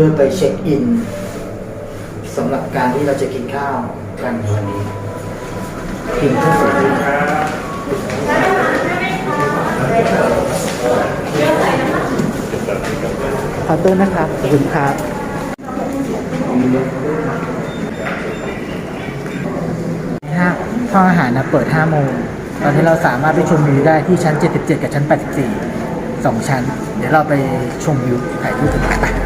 พื่อไปเช็คอินสำหรับการที่เราจะกินข้าวกันในวันนี้กินข้าวเสร็จขอโทษนะครับขอบคุณครับห้าห้องอาหารนะเปิด5โมงตอนนี้เราสามารถไปชมวิวได้ที่ชั้น 77 กับชั้น 84สองชั้น เดี๋ยวเราไปชมวิวถ่ายรูปกันไป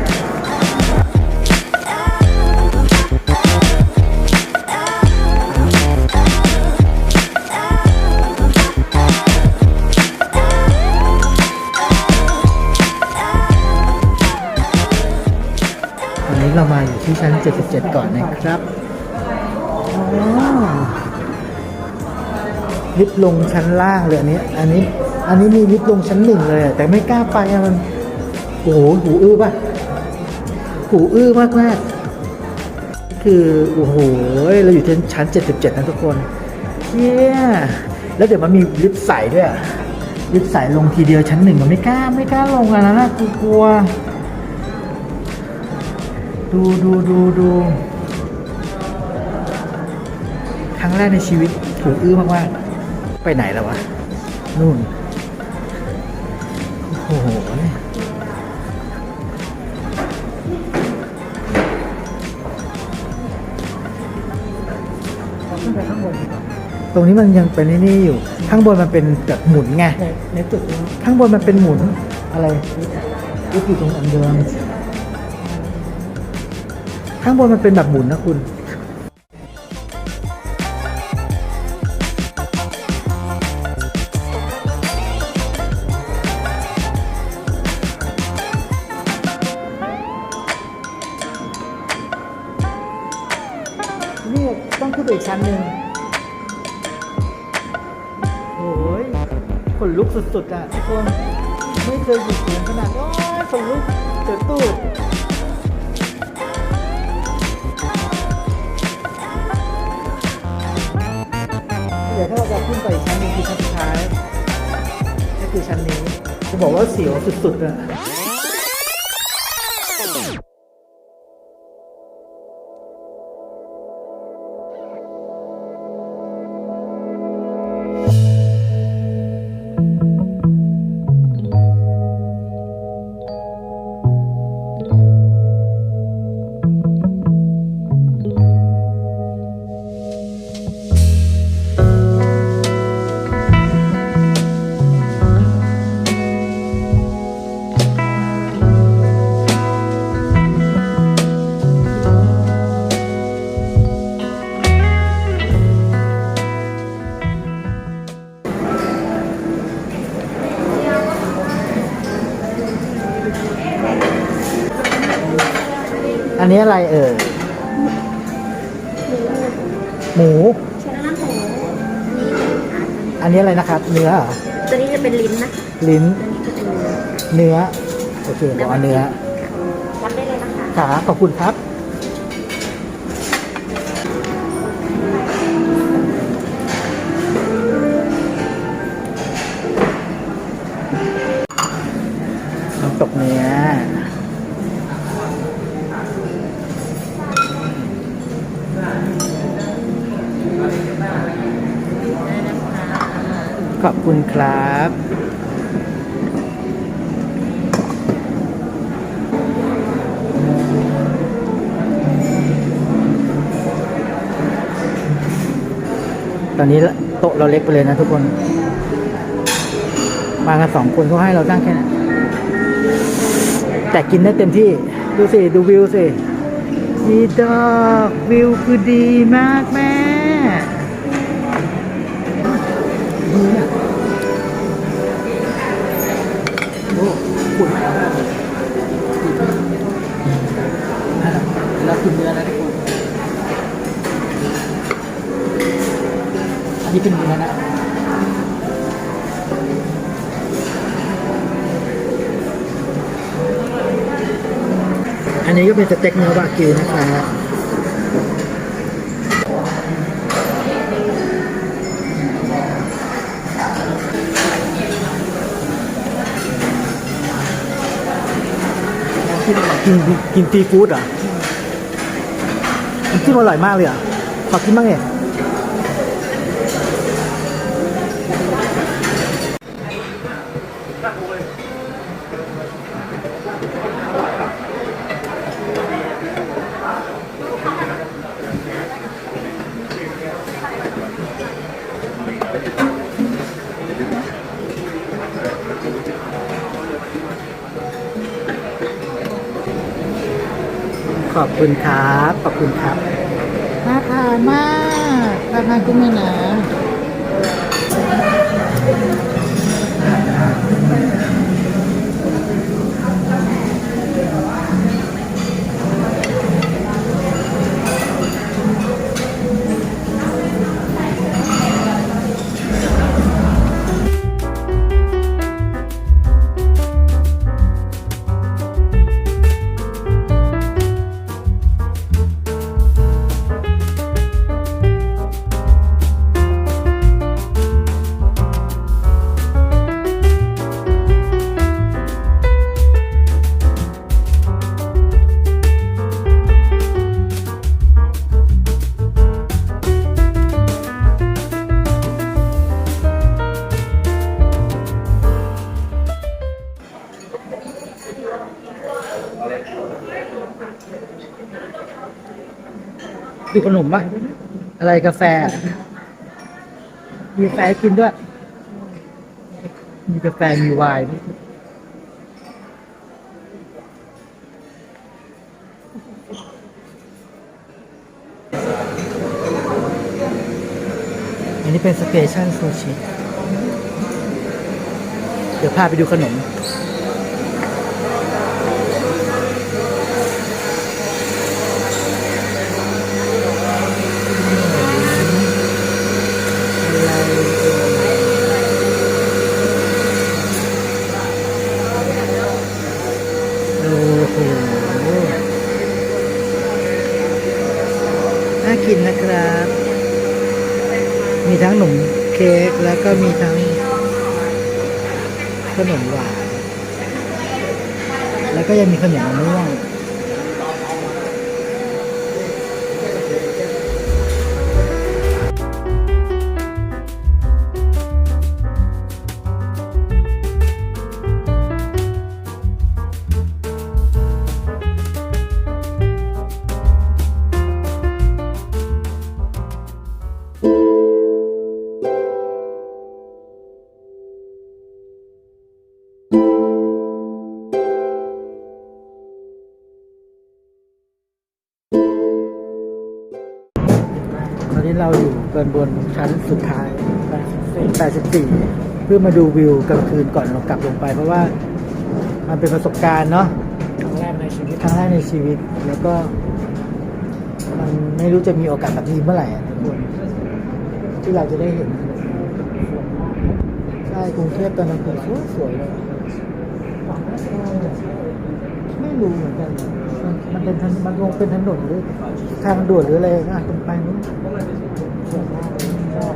ที่ชั้น 77 ก่อนนะครับลิฟต์ลงชั้นล่างเลยอันนี้ อันนี้ อันนี้มีลิฟต์ลงชั้นหนึ่งเลย แต่ไม่กล้าไปอะมัน โอ้โห หูอื้อป่ะ หูอื้อมากมากคือ โอ้โห เราอยู่ที่ชั้น 77 นะทุกคนเย้แล้วเดี๋ยวมันมีลิฟต์ใสด้วยอะลิฟต์ใสลงทีเดียวชั้นหนึ่งมันไม่กล้า ไม่กล้าลงอันนั้นนะกูกลัว ดูดูดูดูครั้งแรกในชีวิตถูกอื้อมากๆไปไหนแล้ววะ นู่น โอ้โหตรงนี้มันยังเป็นนี่อยู่ ข้างบนมันเป็นแบบหมุนไงในจุดนี้ข้างบนมันเป็นหมุนอะไรลิฟต์อยู่ตรงอันเดิม ข้างบนมันเป็นแบบหมุนนะคุณนี่ต้องขึ้นไปอีกชั้นหนึ่งโอ้ยขนลุกสุดๆอะทุกคนไม่เคยอยู่สูงขนาดโอ้ยขนลุกเกิดตู ถ้าเราจะขึ้นไปอีกชั้นหนึงคือชั้นสุดท้ายก็คือชั้นนี้จะบอกว่าเสียวสุดๆอะ อันนี้อะไรเอ่ยหมูชนะหมู อันนี้อะไรนะครับ เนื้อเหรอตัวนี้จะเป็นลิ้นนะลิ้น ตัวนี้จะเป็นเนื้อเนื้อ โอเคบอกเอาเนื้อ วัดได้เลยนะคะขาขอบคุณครับ น้ำตกเนื้อ ขอบคุณครับตอนนี้โต๊ะเราเล็กไปเลยนะทุกคน มากันสองคนก็ให้เรานั่งแค่นั้นแต่กินได้เต็มที่ ดูสิ ดูวิวสิดีดอกวิวคือดีมากแม่ ดีอะโอ้ขุ่นมากเลยเรากินเนื้อนะทุกคนอันนี้เป็นเนื้อนะอันนี้ก็เป็นสเต็กเนื้อบากิวนะครับ กินกินซีฟู้ดเหรอน้ำจิ้มอร่อยมากเลยอะขอกินบ้างเนี่ย ขอบคุณครับ ขอบคุณครับน่าทานมากน่าทานกุ้งแม่น้ำ ดูขนมป่ะอะไรกาแฟ มีกาแฟกินด้วย มีกาแฟมีไวน์ด้วยอันนี้เป็นสเตชันซูชิ เดี๋ยวพาไปดูขนม โอ้โห น่ากินนะครับ มีทั้งขนมเค้กแล้วก็มีทั้งขนมหวาน แล้วก็ยังมีขนมมะม่วง นบนชั้นสุดท้าย 84 เพื่อมาดูวิวกลางคืนก่อนเรากลับลงไป เพราะว่ามันเป็นประสบการณ์เนาะครั้งแรกในชีวิตครั้งแรกในชีวิตแล้วก็ มันไม่รู้จะมีโอกาสแบบนี้เมื่อไหร่อะทุกคนที่เราจะได้เห็นใช่กรุงเทพตอนกลางคืนสวยสวยๆเลย รู้เหมือนกันมันมันเป็นถนนมันคงเป็นถนนหรือทางด่วนหรืออะไรนะตรงไปนู้นสวยมากชอบ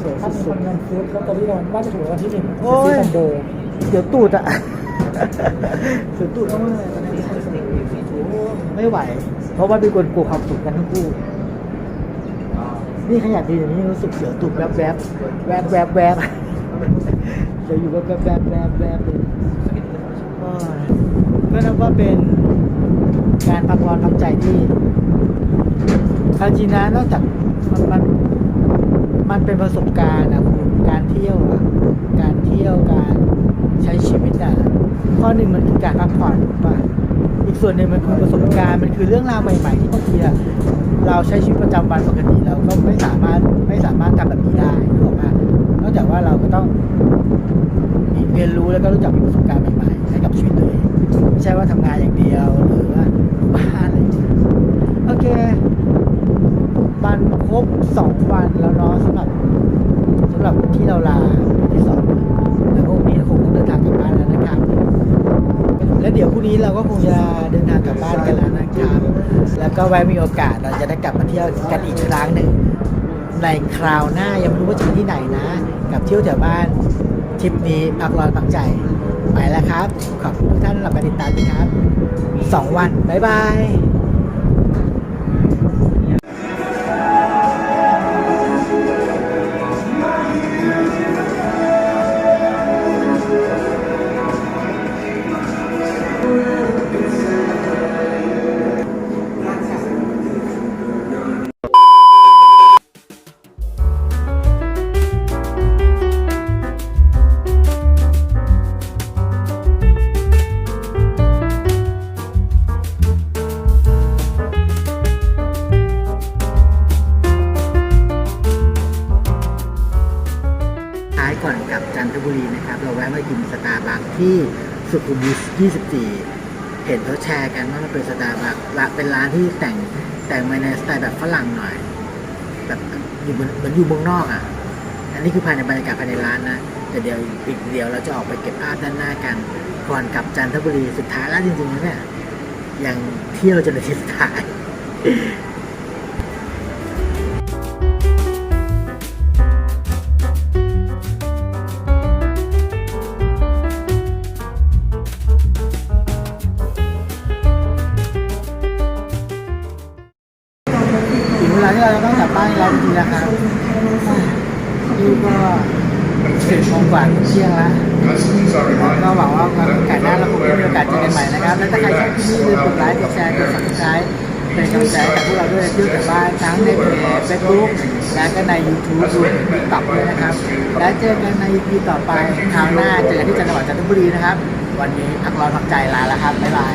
สวยถ้ามีสุคดนเงินซื้อลอตเตอรี่รางวัลว่าจะถูกรางวัลที่หนึ่งจะซื้อคอนโดๆเดี๋ยวตูดอะเดี๋ยวตูดต้องเลยไม่ไหว เพราะว่าเป็นคนกลัวความสูงกันทั้งคู่นี่ขยันดีอย่างนี้รู้สึกเสียวตูดแวบแวบแวบแวบแวบเดี๋ยวอยู่แวบแวบแวบแวบแวบเลย โอ้ยก็นับว่าเป็นการพักร้อนพักใจที่เอาจรินะนอกจากมันมันมันเป็นประสบการณ์นะคุณการเที่ยวอะการเที่ยวการใช้ชีวิตอะข้อหนึ่งมันคือการพักผ่อนป่ะอีกส่วนหนึ่งมันคือประสบการณ์มันคือเรื่องราวใหม่ ๆ ที่บางทีเราใช้ชีวิตประจำวันปกติเราก็ไม่สามารถไม่สามารถทำแบบนี้ได้ถูกป่ะ นอกจากว่าเราก็ต้องเรียนรู้แล้วก็รู้จักมีประสบการณ์ใหม่ๆให้กับชีวิตตัวเองไม่ใช่ว่าทำงานอย่างเดียวหรือว่าอยู่บ้านอะไรโอเคมันครบสองวันแล้วเนาะสำหรับสำหรับที่เราลาที่สองแล้วพรุ่งนี้คงต้องเดินทางกลับบ้านแล้วนะครับ แล้วเดี๋ยวพรุ่งนี้เราก็คงจะเดินทางกลับบ้านกันแล้วนะครับ แล้วก็ไว้มีโอกาสเราจะได้กลับมาเที่ยวกันอีกครั้งหนึ่ง ในคราวหน้ายังไม่รู้ว่าจะไปที่ไหนนะ กับเที่ยวแถวบ้านทริปนี้พักร้อนพักใจ ไปแล้วครับ ขอบคุณทุกท่านสำหรับการติดตามด้วยครับสองวัน บ๊ายบาย นะครับเราแวะมากินสตาร์บัคที่สุขุมวิท24 เห็นเขาแชร์กันว่ามันเป็นสตาร์บัคละเป็นร้านที่แต่งแต่งมาในสไตล์แบบฝรั่งหน่อย แบบอยู่เหมือนอยู่เมืองนอกอะ อันนี้คือภายในบรรยากาศภายในร้านนะ แต่เดี๋ยวอีกเดียวเราจะออกไปเก็บภาพด้านหน้ากัน ก่อนกลับจันทบุรีสุดท้ายแล้วจริงๆแล้วเนี่ยยังเที่ยวจนอาทิตย์สุดท้าย เราต้องกลับบ้านแล้วจริงๆนะครับนี่ก็สิบโมงกว่าเที่ยงล้วก็หวังว่าโอกาสหน้าเราคงมีโอกาสเจอกันใหม่นะครับ และถ้าใครชอบคลิปนี้อย่าลืมกดไลค์กดแชร์กด subscribe เป็นกำลังใจให้กับพวกเราด้วยที่จากบ้านทั้งในเพจเฟซบุ๊กและก็ใน YouTube รวมถึง TikTok ด้วยนะครับ และเจอกันใน EP ต่อไปคราวหน้าเจอกันที่จังหวัดจันทบุรีนะครับ วันนี้พักร้อนพักใจลาแล้วครับบ๊ายบาย